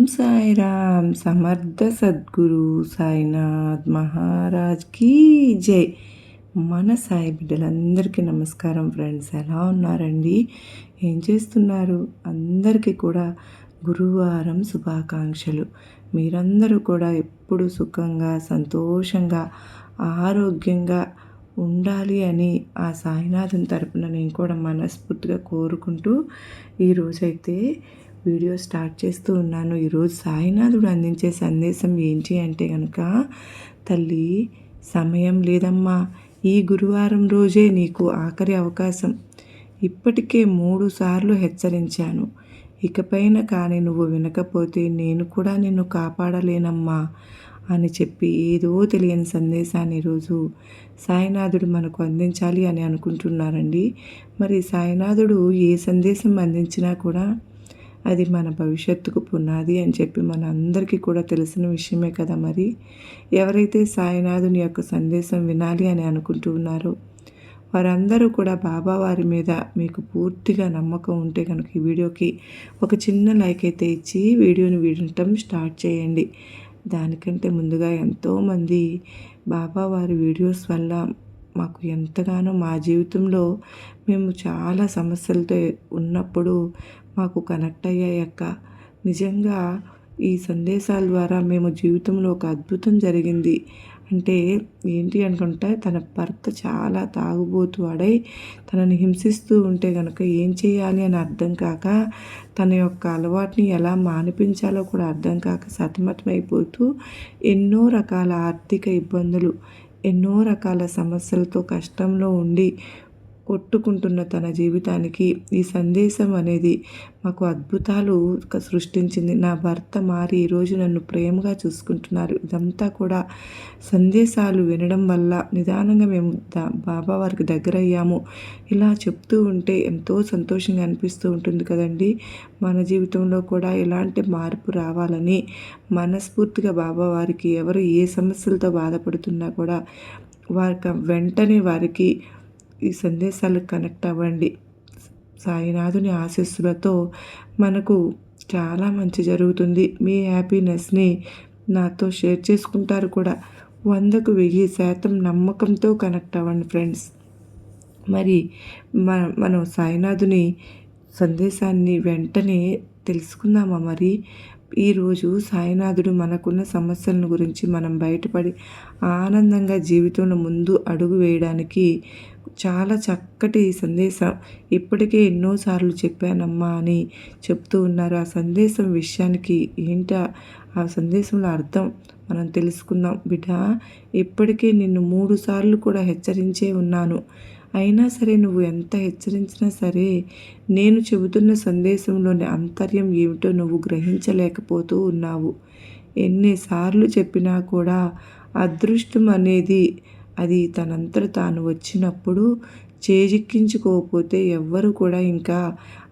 ఓం సాయిరామ్ సమర్థ సద్గురు సాయినాథ్ మహారాజ్ కీ జై. మన సాయి బిడ్డలందరికీ నమస్కారం ఫ్రెండ్స్ ఎలా ఉన్నారండి? ఏం చేస్తున్నారు? అందరికీ కూడా గురువారం శుభాకాంక్షలు. మీరందరూ కూడా ఎప్పుడు సుఖంగా సంతోషంగా ఆరోగ్యంగా ఉండాలి అని ఆ సాయినాథన్ తరపున నేను కూడా మనస్ఫూర్తిగా కోరుకుంటూ ఈరోజైతే వీడియో స్టార్ట్ చేస్తూ ఉన్నాను. ఈరోజు సాయినాథుడు అందించే సందేశం ఏంటి అంటే కనుక తల్లి సమయం లేదమ్మా. ఈ గురువారం రోజే నీకు ఆఖరి అవకాశం. ఇప్పటికే మూడు సార్లు హెచ్చరించాను. ఇకపైన కానీ నువ్వు వినకపోతే నేను కూడా నిన్ను కాపాడలేనమ్మా అని చెప్పి ఏదో తెలియని సందేశాన్ని ఈరోజు సాయినాథుడు మనకు అందించాలి అని అనుకుంటున్నారండి. మరి సాయినాథుడు ఏ సందేశం అందించినా కూడా అది మన భవిష్యత్తుకు పునాది అని చెప్పి మన అందరికీ కూడా తెలిసిన విషయమే కదా మరి. ఎవరైతే సాయినాథుని యొక్క సందేశం వినాలి అని అనుకుంటూ ఉన్నారో వారందరూ కూడా బాబా వారి మీద మీకు పూర్తిగా నమ్మకం ఉంటే కనుక ఈ వీడియోకి ఒక చిన్న లైక్ అయితే ఇచ్చి వీడియోని వినటం స్టార్ట్ చేయండి. దానికంటే ముందుగా ఎంతోమంది బాబా వారి వీడియోస్ వల్ల మాకు ఎంతగానో మా జీవితంలో మేము చాలా సమస్యలతో ఉన్నప్పుడు మాకు కనెక్ట్ అయ్యాయక్క. నిజంగా ఈ సందేశాల ద్వారా మేము జీవితంలో ఒక అద్భుతం జరిగింది. అంటే ఏంటి అనుకుంటే తన భర్త చాలా తాగుబోతు వాడై తనని హింసిస్తూ ఉంటే కనుక ఏం చేయాలి అని అర్థం కాక తన యొక్క అలవాటుని ఎలా మానిపించాలో కూడా అర్థం కాక సతమతమైపోతూ ఎన్నో రకాల ఆర్థిక ఇబ్బందులు ఎన్నో రకాల సమస్యలతో కష్టంలో ఉండి కొట్టుకుంటున్న తన జీవితానికి ఈ సందేశం అనేది మాకు అద్భుతాలు సృష్టించింది. నా భర్త మారి ఈరోజు నన్ను ప్రేమగా చూసుకుంటున్నారు. ఇదంతా కూడా సందేశాలు వినడం వల్ల నిదానంగా మేము బాబా వారికి దగ్గర అయ్యాము ఇలా చెప్తూ ఉంటే ఎంతో సంతోషంగా అనిపిస్తూ ఉంటుంది కదండి. మన జీవితంలో కూడా ఎలాంటి మార్పు రావాలని మనస్ఫూర్తిగా బాబా వారికి ఎవరు ఏ సమస్యలతో బాధపడుతున్నా కూడా వారికి వెంటనే వారికి ఈ సందేశాలకు కనెక్ట్ అవ్వండి. సాయినాథుని ఆశీస్సులతో మనకు చాలా మంచి జరుగుతుంది. మీ హ్యాపీనెస్ని నాతో షేర్ చేసుకుంటారు కూడా. వందకు వెయ్యి శాతం నమ్మకంతో కనెక్ట్ అవ్వండి ఫ్రెండ్స్. మరి మన మనం సాయినాథుని సందేశాన్ని వెంటనే తెలుసుకుందామా మరి? ఈరోజు సాయినాథుడు మనకున్న సమస్యలను గురించి మనం బయటపడి ఆనందంగా జీవితంలో ముందు అడుగు వేయడానికి చాలా చక్కటి సందేశం. ఇప్పటికే ఎన్నోసార్లు చెప్పానమ్మా అని చెప్తూ ఉన్నారు. ఆ సందేశం విషయానికి ఏంటా? ఆ సందేశంలో అర్థం మనం తెలుసుకుందాం. బిడ్డ ఇప్పటికే నిన్ను మూడు సార్లు కూడా హెచ్చరించే ఉన్నాను. అయినా సరే నువ్వు ఎంత హెచ్చరించినా సరే నేను చెబుతున్న సందేశంలోని అంతర్యం ఏమిటో నువ్వు గ్రహించలేకపోతూ ఉన్నావు. ఎన్నిసార్లు చెప్పినా కూడా అదృష్టం అనేది అది తనంతట తాను వచ్చినప్పుడు చేజిక్కించుకోకపోతే ఎవ్వరు కూడా ఇంకా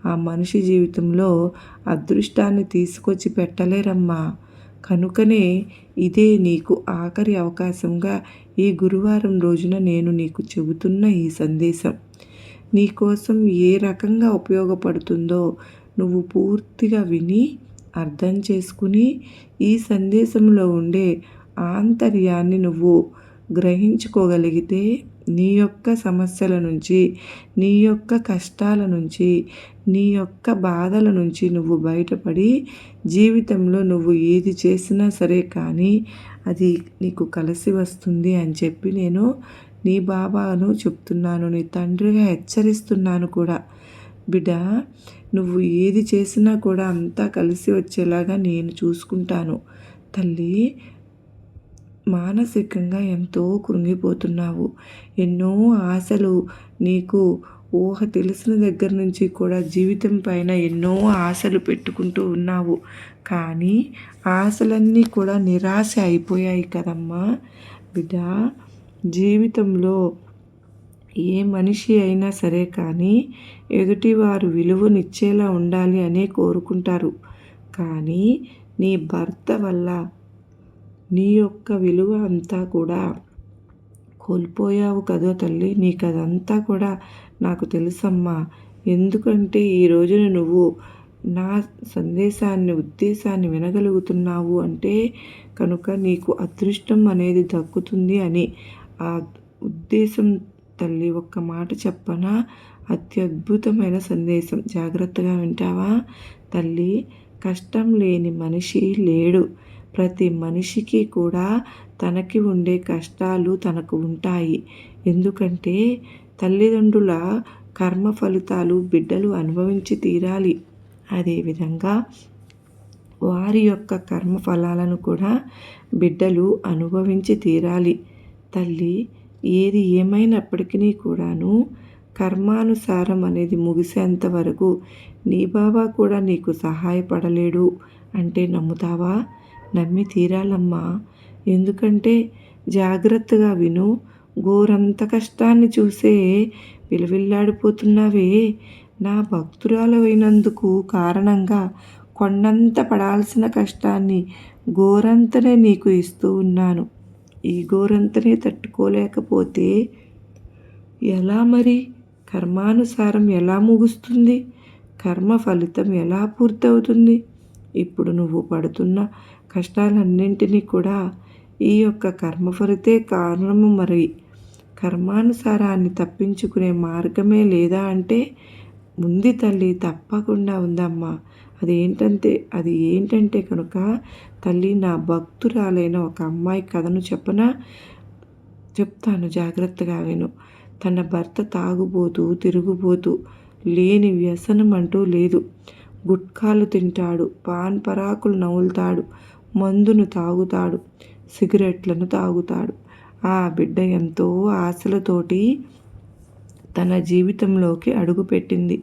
ఆ మనిషి జీవితంలో అదృష్టాన్ని తీసుకొచ్చి పెట్టలేరమ్మా. కనుకనే ఇదే నీకు ఆఖరి అవకాశంగా ఈ గురువారం రోజున నేను నీకు చెబుతున్న ఈ సందేశం. నీకోసం ఏ రకంగా ఉపయోగపడుతుందో నువ్వు పూర్తిగా విని అర్థం చేసుకుని ఈ సందేశంలో ఉండే ఆంతర్యాన్ని నువ్వు గ్రహించుకోగలిగితే నీ యొక్క సమస్యల నుంచి నీ యొక్క కష్టాల నుంచి నీ యొక్క బాధల నుంచి నువ్వు బయటపడి జీవితంలో నువ్వు ఏది చేసినా సరే కానీ అది నీకు కలిసి వస్తుంది అని చెప్పి నేను నీ బాబాను చెప్తున్నాను నీ తండ్రిగా హెచ్చరిస్తున్నాను కూడా. బిడ్డ నువ్వు ఏది చేసినా కూడా అంతా కలిసి వచ్చేలాగా నేను చూసుకుంటాను. తల్లి మానసికంగా ఎంతో కృంగిపోతున్నావు. ఎన్నో ఆశలు నీకు ఊహ తెలిసిన దగ్గర నుంచి కూడా జీవితం పైన ఎన్నో ఆశలు పెట్టుకుంటూ ఉన్నావు. కానీ ఆశలన్నీ కూడా నిరాశ అయిపోయాయి కదమ్మా. బిడ్డ జీవితంలో ఏ మనిషి అయినా సరే కానీ ఎదుటివారు విలువనిచ్చేలా ఉండాలి అనే కోరుకుంటారు. కానీ నీ భర్త వల్ల నీ యొక్క విలువ అంతా కూడా కోల్పోయావు కదా తల్లి. నీకు అదంతా కూడా నాకు తెలుసమ్మా. ఎందుకంటే ఈ రోజున నువ్వు నా సందేశాన్ని ఉద్దేశాన్ని వినగలుగుతున్నావు అంటే కనుక నీకు అదృష్టం అనేది దక్కుతుంది అని. ఆ ఉద్దేశం తల్లి ఒక్క మాట చెప్పనా? అత్యద్భుతమైన సందేశం. జాగ్రత్తగా వింటావా? తల్లి కష్టం లేని మనిషి లేడు. ప్రతి మనిషికి కూడా తనకి ఉండే కష్టాలు తనకు ఉంటాయి. ఎందుకంటే తల్లిదండ్రుల కర్మ ఫలితాలు బిడ్డలు అనుభవించి తీరాలి. అదేవిధంగా వారి యొక్క కర్మ ఫలాలను కూడా బిడ్డలు అనుభవించి తీరాలి. తల్లి ఏది ఏమైనప్పటికీ కూడాను కర్మానుసారం అనేది ముగిసేంత వరకు నీ బాబా కూడా నీకు సహాయపడలేడు. అంటే నమ్ముతావా? నమ్మి తీరాలమ్మా. ఎందుకంటే జాగ్రత్తగా విను. గోరంత కష్టాన్ని చూసే విలవిల్లాడిపోతున్నావే. నా భక్తురాలైనందుకు కారణంగా కొండంత పడాల్సిన కష్టాన్ని గోరంతనే నీకు ఇస్తూ ఉన్నాను. ఈ గోరంతనే తట్టుకోలేకపోతే ఎలా మరి? కర్మానుసారం ఎలా ముగుస్తుంది? కర్మ ఫలితం ఎలా పూర్తవుతుంది? ఇప్పుడు నువ్వు పడుతున్న కష్టాలన్నింటినీ కూడా ఈ యొక్క కర్మఫలితే కారణము మరి. కర్మానుసారాన్ని తప్పించుకునే మార్గమే లేదా అంటే ఉంది తల్లి తప్పకుండా ఉందమ్మా. అదేంటంటే అది ఏంటంటే కనుక తల్లి నా భక్తురాలైన ఒక అమ్మాయి కథను చెప్పన? చెప్తాను జాగ్రత్తగా విను. తన భర్త తాగుబోతూ తిరుగుబోతూ లేని వ్యసనం అంటూ లేదు. గుట్కాలు తింటాడు పాన్ పరాకులు నవ్వులుతాడు మందును తాగుతాడు సిగరెట్లను తాగుతాడు. ఆ బిడ్డ ఎంతో ఆశలతోటి తన జీవితంలోకి అడుగుపెట్టింది.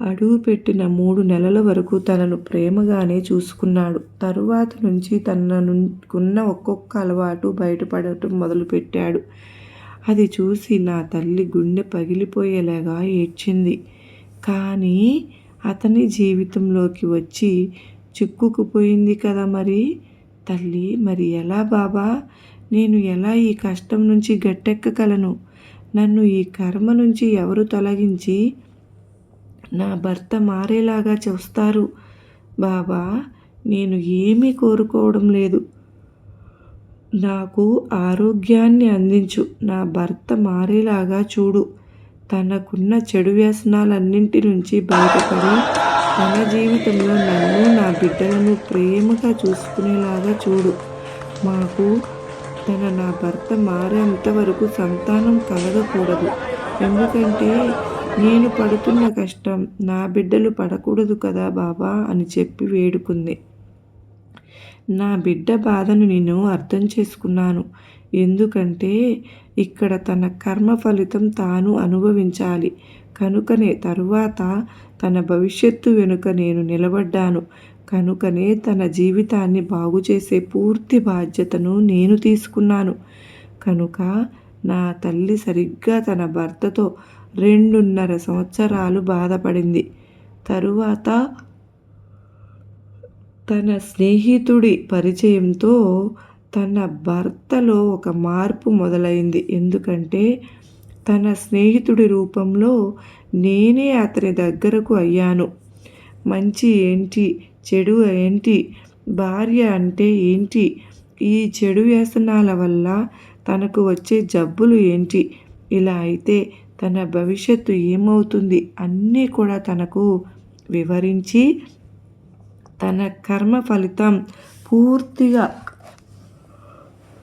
అడుగుపెట్టిన మూడు నెలల వరకు తనను ప్రేమగానే చూసుకున్నాడు. తరువాత నుంచి తననుకున్న ఒక్కొక్క అలవాటు బయటపడటం మొదలుపెట్టాడు. అది చూసి నా తల్లి గుండె పగిలిపోయేలాగా ఏడ్చింది. కానీ అతని జీవితంలోకి వచ్చి చిక్కుకుపోయింది కదా మరి? తల్లి మరి ఎలా బాబా? నేను ఎలా ఈ కష్టం నుంచి గట్టెక్కగలను? నన్ను ఈ కర్మ నుంచి ఎవరు తొలగించి నా భర్త మారేలాగా చూస్తారు? బాబా నేను ఏమీ కోరుకోవడం లేదు. నాకు ఆరోగ్యాన్ని అందించు. నా భర్త మారేలాగా చూడు. తనకున్న చెడు వ్యసనాలన్నింటి నుంచి బయటపడి తన జీవితంలో నన్ను నా బిడ్డలను ప్రేమగా చూసుకునేలాగా చూడు. మాకు తన నా భర్త మారేంత వరకు సంతానం కలగకూడదు. ఎందుకంటే నేను పడుతున్న కష్టం నా బిడ్డలు పడకూడదు కదా బాబా అని చెప్పి వేడుకుంది. నా బిడ్డ బాధను నేను అర్థం చేసుకున్నాను. ఎందుకంటే ఇక్కడ తన కర్మ ఫలితం తాను అనుభవించాలి. కనుకనే తరువాత తన భవిష్యత్తు వెనుక నేను నిలబడ్డాను. కనుకనే తన జీవితాన్ని బాగు చేసే పూర్తి బాధ్యతను నేను తీసుకున్నాను. కనుక నా తల్లి సరిగ్గా తన భర్తతో రెండున్నర సంవత్సరాలు బాధపడింది. తరువాత తన స్నేహితుడి పరిచయంతో తన భర్తలో ఒక మార్పు మొదలైంది. ఎందుకంటే తన స్నేహితుడి రూపంలో నేనే అతని దగ్గరకు అయ్యాను. మంచి ఏంటి? చెడు ఏంటి? భార్య అంటే ఏంటి? ఈ చెడు వ్యసనాల వల్ల తనకు వచ్చే జబ్బులు ఏంటి? ఇలా అయితే తన భవిష్యత్తు ఏమవుతుంది అన్నీ కూడా తనకు వివరించి తన కర్మ ఫలితం పూర్తిగా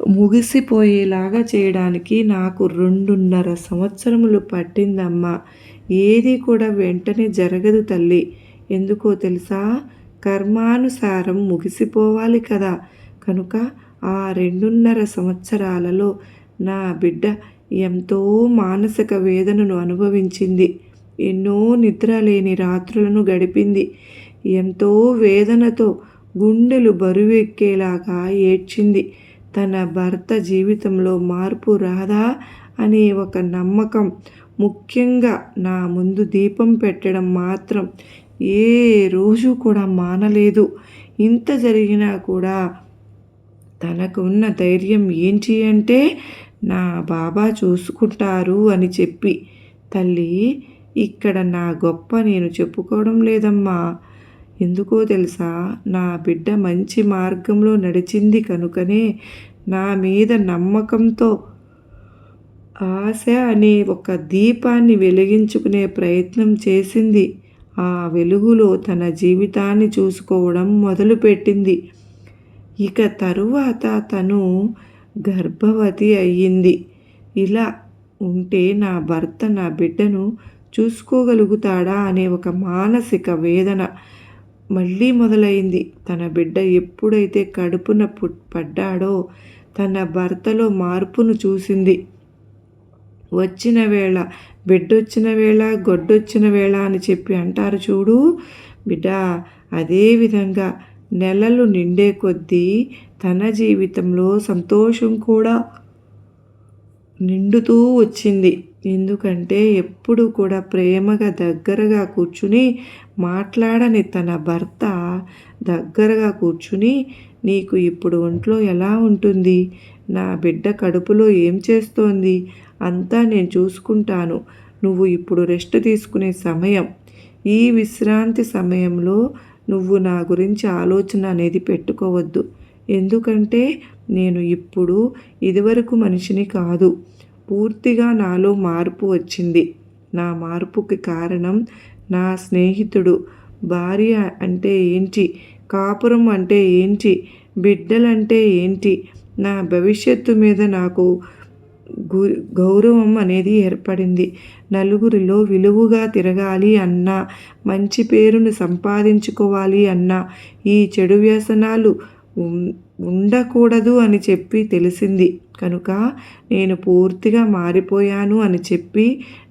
ముగిసిపోయేలాగా చేయడానికి నాకు రెండున్నర సంవత్సరములు పట్టిందమ్మా. ఏది కూడా వెంటనే జరగదు తల్లి. ఎందుకో తెలుసా? కర్మానుసారం ముగిసిపోవాలి కదా. కనుక ఆ రెండున్నర సంవత్సరాలలో నా బిడ్డ ఎంతో మానసిక వేదనను అనుభవించింది. ఎన్నో నిద్ర లేని రాత్రులను గడిపింది. ఎంతో వేదనతో గుండెలు బరువెక్కేలాగా ఏడ్చింది. తన భర్త జీవితంలో మార్పు రాదా అనే ఒక నమ్మకం ముఖ్యంగా నా ముందు దీపం పెట్టడం మాత్రం ఏ రోజు కూడా మానలేదు. ఇంత జరిగినా కూడా తనకు ఉన్న ధైర్యం ఏంటి అంటే నా బాబా చూసుకుంటారు అని చెప్పి. తల్లి ఇక్కడ నా గొప్ప నేను చెప్పుకోవడం లేదమ్మా. ఎందుకో తెలుసా? నా బిడ్డ మంచి మార్గంలో నడిచింది కనుకనే నా మీద నమ్మకంతో ఆశ అనే ఒక దీపాన్ని వెలిగించుకునే ప్రయత్నం చేసింది. ఆ వెలుగులో తన జీవితాన్ని చూసుకోవడం మొదలుపెట్టింది. ఇక తరువాత తను గర్భవతి అయ్యింది. ఇలా ఉంటే నా భర్త నా బిడ్డను చూసుకోగలుగుతాడా అనే ఒక మానసిక వేదన మళ్ళీ మొదలైంది. తన బిడ్డ ఎప్పుడైతే కడుపున పడ్డాడో తన భర్తలో మార్పును చూసింది. వచ్చిన వేళ బిడ్డొచ్చిన వేళ గొడ్డొచ్చిన వేళ అని చెప్పి అంటారు చూడు. బిడ్డ అదేవిధంగా నెలలు నిండే కొద్దీ తన జీవితంలో సంతోషం కూడా నిండుతూ వచ్చింది. ఎందుకంటే ఎప్పుడు కూడా ప్రేమగా దగ్గరగా కూర్చుని మాట్లాడని తన భర్త దగ్గరగా కూర్చుని నీకు ఇప్పుడు ఒంట్లో ఎలా ఉంటుంది? నా బిడ్డ కడుపులో ఏం చేస్తోంది? అంతా నేను చూసుకుంటాను. నువ్వు ఇప్పుడు రెస్ట్ తీసుకునే సమయం. ఈ విశ్రాంతి సమయంలో నువ్వు నా గురించి ఆలోచన అనేది పెట్టుకోవద్దు. ఎందుకంటే నేను ఇప్పుడు ఇదివరకు మనిషిని కాదు. పూర్తిగా నాలో మార్పు వచ్చింది. నా మార్పుకి కారణం నా స్నేహితుడు. భార్య అంటే ఏంటి? కాపురం అంటే ఏంటి? బిడ్డలంటే ఏంటి? నా భవిష్యత్తు మీద నాకు గౌరవం అనేది ఏర్పడింది. నలుగురిలో విలువగా తిరగాలి అన్నా మంచి పేరును సంపాదించుకోవాలి అన్నా ఈ చెడు వ్యసనాలు ఉండకూడదు అని చెప్పి తెలిసింది. కనుక నేను పూర్తిగా మారిపోయాను అని చెప్పి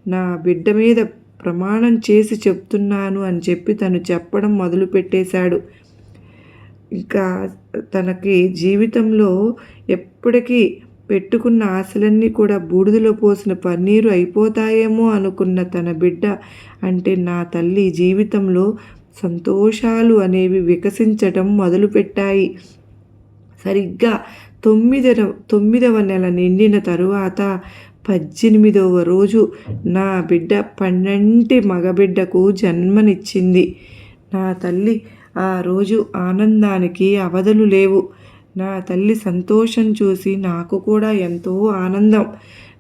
నా బిడ్డ మీద ప్రమాణం చేసి చెప్తున్నాను అని చెప్పి తను చెప్పడం మొదలుపెట్టేశాడు. ఇంకా తనకి జీవితంలో ఎప్పటికీ పెట్టుకున్న ఆశలన్నీ కూడా బూడిదలో పోసిన పన్నీరు అయిపోతాయేమో అనుకున్న తన బిడ్డ. అంటే నా తల్లి జీవితంలో సంతోషాలు అనేవి వికసించటం మొదలుపెట్టాయి. సరిగ్గా తొమ్మిదవ తొమ్మిదవ నెల నిండిన తరువాత పద్దెనిమిదవ రోజు నా బిడ్డ పన్నెంటి మగబిడ్డకు జన్మనిచ్చింది. నా తల్లి ఆ రోజు ఆనందానికి అవధులు లేవు. నా తల్లి సంతోషం చూసి నాకు కూడా ఎంతో ఆనందం.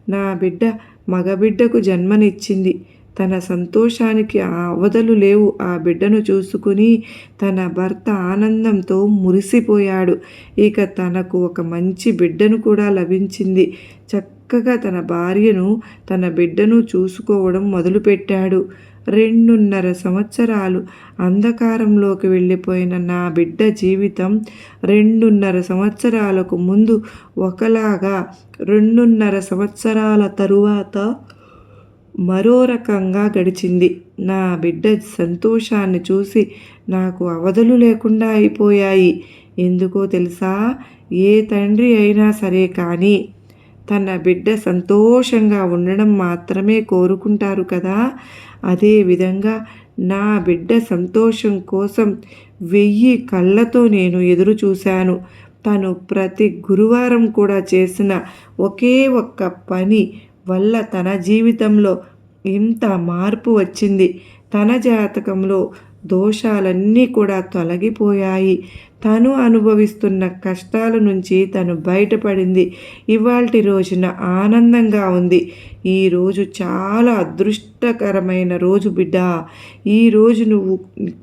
నా బిడ్డ మగబిడ్డకు జన్మనిచ్చింది. తన సంతోషానికి ఆ అవధలు లేవు. ఆ బిడ్డను చూసుకుని తన భర్త ఆనందంతో మురిసిపోయాడు. ఇక తనకు ఒక మంచి బిడ్డను కూడా లభించింది. చక్కగా తన భార్యను తన బిడ్డను చూసుకోవడం మొదలుపెట్టాడు. రెండున్నర సంవత్సరాలు అంధకారంలోకి వెళ్ళిపోయిన నా బిడ్డ జీవితం రెండున్నర సంవత్సరాలకు ముందు ఒకలాగా రెండున్నర సంవత్సరాల తరువాత మరో రకంగా గడిచింది. నా బిడ్డ సంతోషాన్ని చూసి నాకు అవధులు లేకుండా అయిపోయాయి. ఎందుకో తెలుసా? ఏ తండ్రి అయినా సరే కానీ తన బిడ్డ సంతోషంగా ఉండడం మాత్రమే కోరుకుంటారు కదా. అదేవిధంగా నా బిడ్డ సంతోషం కోసం వెయ్యి కళ్ళతో నేను ఎదురు చూశాను తను ప్రతి గురువారం కూడా చేసిన ఒకే ఒక్క పని వల్ల తన జీవితంలో ఇంత మార్పు వచ్చింది. తన జాతకంలో దోషాలన్నీ కూడా తొలగిపోయాయి. తను అనుభవిస్తున్న కష్టాల నుంచి తను బయటపడింది. ఇవాల్టి రోజున ఆనందంగా ఉంది. ఈరోజు చాలా అదృష్టకరమైన రోజు బిడ్డ. ఈరోజు నువ్వు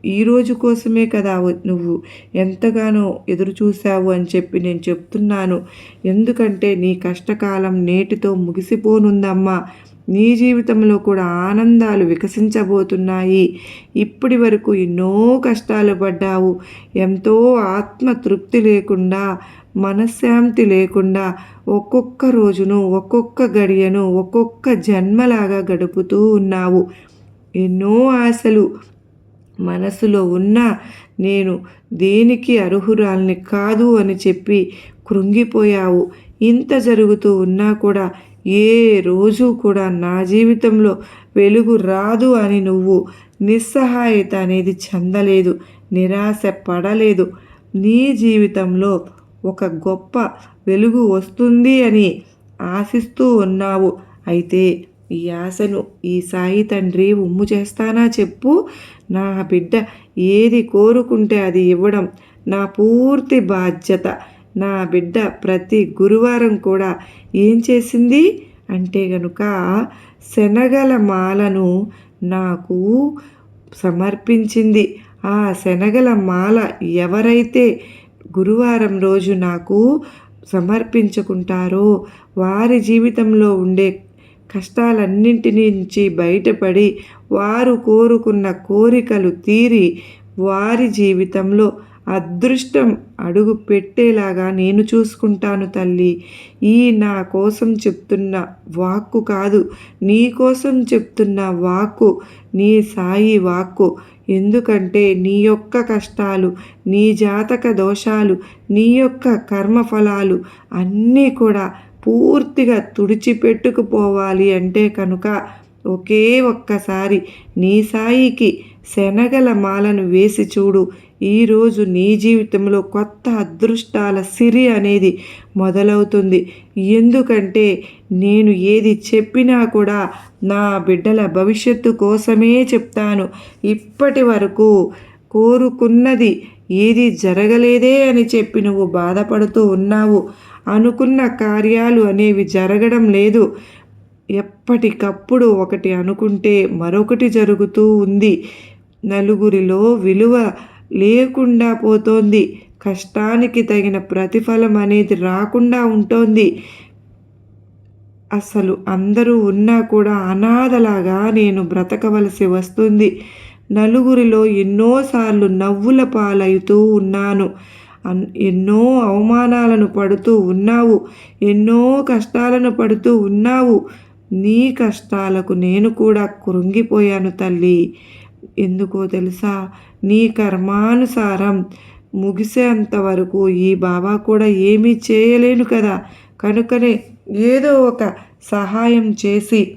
ఈరోజు కోసమే కదా నువ్వు ఎంతగానో ఎదురు చూశావు అని చెప్పి నేను చెప్తున్నాను. ఎందుకంటే నీ కష్టకాలం నేటితో ముగిసిపోనుందమ్మా. నీ జీవితంలో కూడా ఆనందాలు వికసించబోతున్నాయి. ఇప్పటి వరకు ఎన్నో కష్టాలు పడ్డావు. ఎంతో ఆత్మతృప్తి లేకుండా మనశ్శాంతి లేకుండా ఒక్కొక్క రోజును ఒక్కొక్క గడియను ఒక్కొక్క జన్మలాగా గడుపుతూ ఉన్నావు. ఎన్నో ఆశలు మనసులో ఉన్న నేను దేనికి అర్హురాల్ని కాదు అని చెప్పి కృంగిపోయావు. ఇంత జరుగుతూ ఉన్నా కూడా ఏ రోజు కూడా నా జీవితంలో వెలుగు రాదు అని నువ్వు నిస్సహాయత అనేది చెందలేదు నిరాశ పడలేదు. నీ జీవితంలో ఒక గొప్ప వెలుగు వస్తుంది అని ఆశిస్తూ ఉన్నావు. అయితే ఈ ఆశను ఈ సాయి తండ్రి ఉమ్ము చేస్తానా చెప్పు. నా బిడ్డ ఏది కోరుకుంటే అది ఇవ్వడం నా పూర్తి బాధ్యత. నా బిడ్డ ప్రతి గురువారం కూడా ఏం చేసింది? అంటే గనుక శనగల మాలను నాకు సమర్పించింది. ఆ శనగల మాల ఎవరైతే గురువారం రోజు నాకు సమర్పించుకుంటారో వారి జీవితంలో ఉండే కష్టాలన్నింటి నుంచి బయటపడి వారు కోరుకున్న కోరికలు తీరి వారి జీవితంలో అదృష్టం అడుగు పెట్టేలాగా నేను చూసుకుంటాను తల్లి. ఈ నా కోసం చెప్తున్న వాక్కు కాదు నీ కోసం చెప్తున్న వాక్కు నీ సాయి వాక్కు. ఎందుకంటే నీ యొక్క కష్టాలు నీ జాతక దోషాలు నీ యొక్క కర్మఫలాలు అన్నీ కూడా పూర్తిగా తుడిచిపెట్టుకుపోవాలి అంటే కనుక ఒకే ఒక్కసారి నీ సాయికి శనగల మాలను వేసి చూడు. ఈరోజు నీ జీవితంలో కొత్త అదృష్టాల సిరి అనేది మొదలవుతుంది. ఎందుకంటే నేను ఏది చెప్పినా కూడా నా బిడ్డల భవిష్యత్తు కోసమే చెప్తాను. ఇప్పటి వరకు కోరుకున్నది ఏది జరగలేదే అని చెప్పి నువ్వు బాధపడుతూ ఉన్నావు. అనుకున్న కార్యాలు అనేవి జరగడం లేదు. ఎప్పటికప్పుడు ఒకటి అనుకుంటే మరొకటి జరుగుతూ ఉంది. నలుగురిలో విలువ లేకుండా పోతోంది. కష్టానికి తగిన ప్రతిఫలం అనేది రాకుండా ఉంటోంది. అసలు అందరూ ఉన్నా కూడా అనాథలాగా నేను బ్రతకవలసి వస్తుంది. నలుగురిలో ఎన్నోసార్లు నవ్వుల పాలవుతూ ఉన్నాను. ఎన్నో అవమానాలను పడుతూ ఉన్నావు. ఎన్నో కష్టాలను పడుతూ ఉన్నావు. నీ కష్టాలకు నేను కూడా కృంగిపోయాను తల్లి. ఎందుకో తెలుసా? నీ కర్మానుసారం ముగిసేంత వరకు ఈ బాబా కూడా ఏమీ చేయలేను కదా? కనుకనే ఏదో ఒక సహాయం చేసి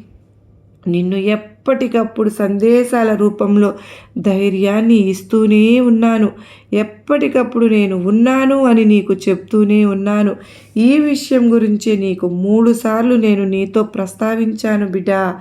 నిన్ను ఎప్పటికప్పుడు సందేశాల రూపంలో ధైర్యాన్ని ఇస్తూనే ఉన్నాను. ఎప్పటికప్పుడు నేను ఉన్నాను అని నీకు చెప్తూనే ఉన్నాను. ఈ విషయం గురించి నీకు మూడుసార్లు నేను నీతో ప్రస్తావించాను బిడ్డ.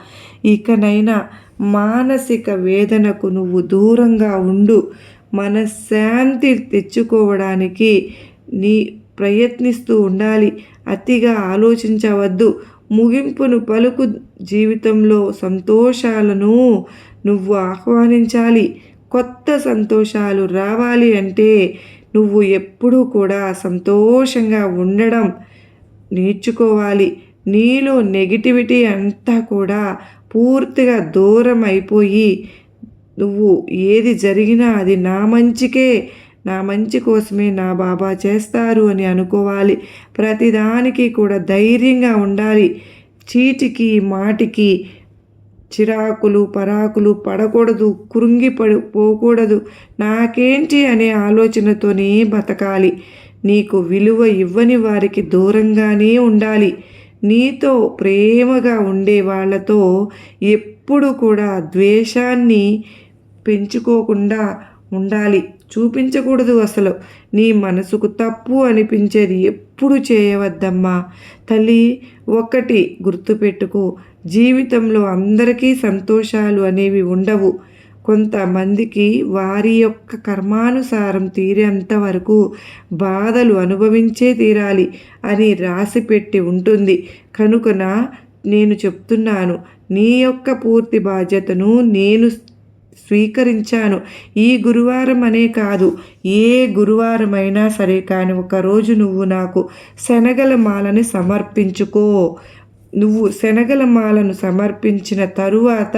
ఇకనైనా మానసిక వేదనకు నువ్వు దూరంగా ఉండు. మనశ్శాంతి తెచ్చుకోవడానికి నీ ప్రయత్నిస్తూ ఉండాలి. అతిగా ఆలోచించవద్దు. ముగింపును పలుకు జీవితంలో సంతోషాలను నువ్వు ఆహ్వానించాలి. కొత్త సంతోషాలు రావాలి అంటే నువ్వు ఎప్పుడూ కూడా సంతోషంగా ఉండడం నేర్చుకోవాలి. నీలో నెగిటివిటీ అంతా కూడా పూర్తిగా దూరం అయిపోయి నువ్వు ఏది జరిగినా అది నా మంచికే నా మంచి కోసమే నా బాబా చేస్తారు అని అనుకోవాలి. ప్రతిదానికి కూడా ధైర్యంగా ఉండాలి. చీటికి మాటికి చిరాకులు పరాకులు పడకూడదు కృంగి పడి పోకూడదు. నాకేంటి అనే ఆలోచనతోనే బతకాలి. నీకు విలువ ఇవ్వని వారికి దూరంగానే ఉండాలి. నీతో ప్రేమగా ఉండే వాళ్ళతో ఎప్పుడు కూడా ద్వేషాన్ని పెంచుకోకుండా ఉండాలి. చూపించకూడదు అసలు. నీ మనసుకు తప్పు అనిపించేది ఎప్పుడు చేయవద్దమ్మా. తల్లి ఒక్కటి గుర్తుపెట్టుకో. జీవితంలో అందరికీ సంతోషాలు అనేవి ఉండవు. కొంతమందికి వారి యొక్క కర్మానుసారం తీరేంత వరకు బాధలు అనుభవించే తీరాలి అని రాసిపెట్టి ఉంటుంది. కనుకన నేను చెప్తున్నాను నీ యొక్క పూర్తి బాధ్యతను నేను స్వీకరించాను. ఈ గురువారం అనే కాదు ఏ గురువారమైనా సరే కానీ ఒకరోజు నువ్వు నాకు శనగల మాలని సమర్పించుకో. నువ్వు శనగల మాలను సమర్పించిన తరువాత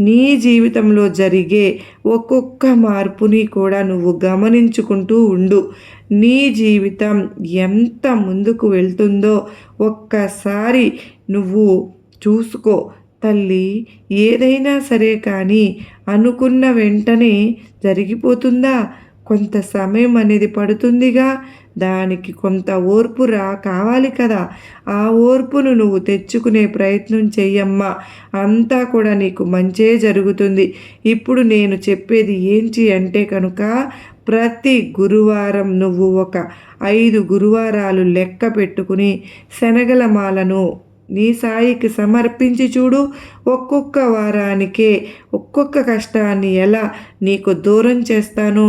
నీ జీవితంలో జరిగే ఒక్కొక్క మార్పుని కూడా నువ్వు గమనించుకుంటూ ఉండు. నీ జీవితం ఎంత ముందుకు వెళ్తుందో ఒక్కసారి నువ్వు చూసుకో. తల్లి ఏదైనా సరే కానీ అనుకున్న వెంటనే జరిగిపోతుందా? కొంత సమయం అనేది పడుతుందిగా. దానికి కొంత ఓర్పు రా కావాలి కదా. ఆ ఓర్పును నువ్వు తెచ్చుకునే ప్రయత్నం చెయ్యమ్మా. అంతా కూడా నీకు మంచే జరుగుతుంది. ఇప్పుడు నేను చెప్పేది ఏంటి అంటే కనుక ప్రతి గురువారం నువ్వు ఒక ఐదు గురువారాలు లెక్క పెట్టుకుని శనగల మాలను నీ సాయికి సమర్పించి చూడు. ఒక్కొక్క వారానికే ఒక్కొక్క కష్టాన్ని ఎలా నీకు దూరం చేస్తానో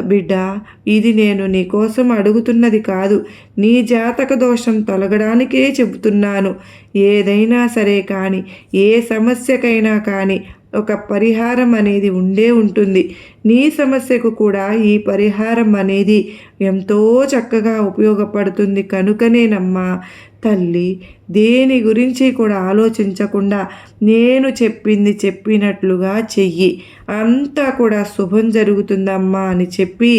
బిడ్డ ఇది నేను నీకోసం అడుగుతున్నది కాదు. నీ జాతక దోషం తొలగడానికే చెబుతున్నాను. ఏదైనా సరే కానీ ఏ సమస్యకైనా కానీ ఒక పరిహారం అనేది ఉండే ఉంటుంది. నీ సమస్యకు కూడా ఈ పరిహారం అనేది ఎంతో చక్కగా ఉపయోగపడుతుంది. కనుకనేనమ్మా తల్లి దేని గురించి కూడా ఆలోచించకుండా నేను చెప్పింది చెప్పినట్లుగా చెయ్యి. అంతా కూడా శుభం జరుగుతుందమ్మా అని చెప్పి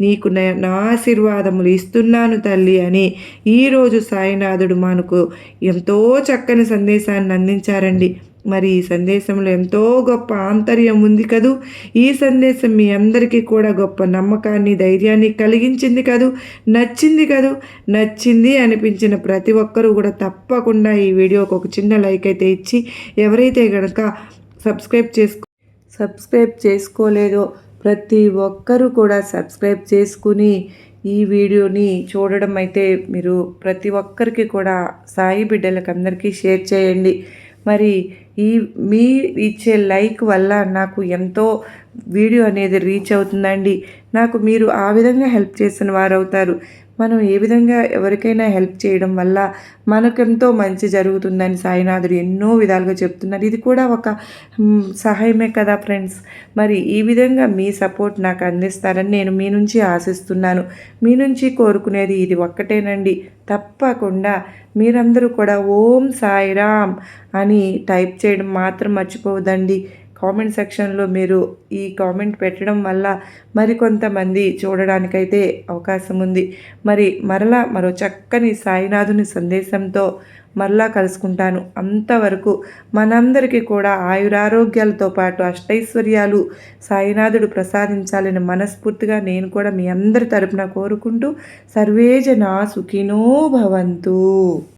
నీకు నా ఆశీర్వాదములు ఇస్తున్నాను తల్లి అని ఈరోజు సాయినాథుడు మనకు ఎంతో చక్కని సందేశాన్ని అందించారండి. మరి ఈ సందేశంలో ఎంతో గొప్ప ఆంతర్యం ఉంది కదూ. ఈ సందేశం మీ అందరికీ కూడా గొప్ప నమ్మకాన్ని ధైర్యాన్ని కలిగించింది కదూ. నచ్చింది కదూ. నచ్చింది అనిపించిన ప్రతి ఒక్కరూ కూడా తప్పకుండా ఈ వీడియోకి ఒక చిన్న లైక్ అయితే ఇచ్చి ఎవరైతే కనుక సబ్స్క్రైబ్ చేసుకో సబ్స్క్రైబ్ చేసుకోలేదో ప్రతి ఒక్కరూ కూడా సబ్స్క్రైబ్ చేసుకుని ఈ వీడియోని చూడడం అయితే మీరు ప్రతి ఒక్కరికి కూడా సాయి బిడ్డలకు అందరికీ షేర్ చేయండి. మరి ఈ మీ ఇచ్చే లైక్ వల్ల నాకు ఎంతో వీడియో అనేది రీచ్ అవుతుందండి. నాకు మీరు ఆ విధంగా హెల్ప్ చేసిన వారు అవుతారు మనం ఏ విధంగా ఎవరికైనా హెల్ప్ చేయడం వల్ల మనకెంతో మంచి జరుగుతుందని సాయినాథుడు ఎన్నో విధాలుగా చెప్తున్నారు. ఇది కూడా ఒక సహాయమే కదా ఫ్రెండ్స్? మరి ఈ విధంగా మీ సపోర్ట్ నాకు అందిస్తారని నేను మీ నుంచి ఆశిస్తున్నాను. మీ నుంచి కోరుకునేది ఇది ఒక్కటేనండి. తప్పకుండా మీరందరూ కూడా ఓం సాయిరామ్ అని టైప్ చేయడం మాత్రం మర్చిపోవద్దండి. కామెంట్ సెక్షన్లో మీరు ఈ కామెంట్ పెట్టడం వల్ల మరికొంతమంది చూడడానికైతే అవకాశం ఉంది. మరి మరలా మరో చక్కని సాయినాథుని సందేశంతో మరలా కలుసుకుంటాను. అంతవరకు మనందరికీ కూడా ఆయురారోగ్యాలతో పాటు అష్టైశ్వర్యాలు సాయినాథుడు ప్రసాదించాలని మనస్ఫూర్తిగా నేను కూడా మీ అందరి తరపున కోరుకుంటూ సర్వేజన సుఖినో భవంతు.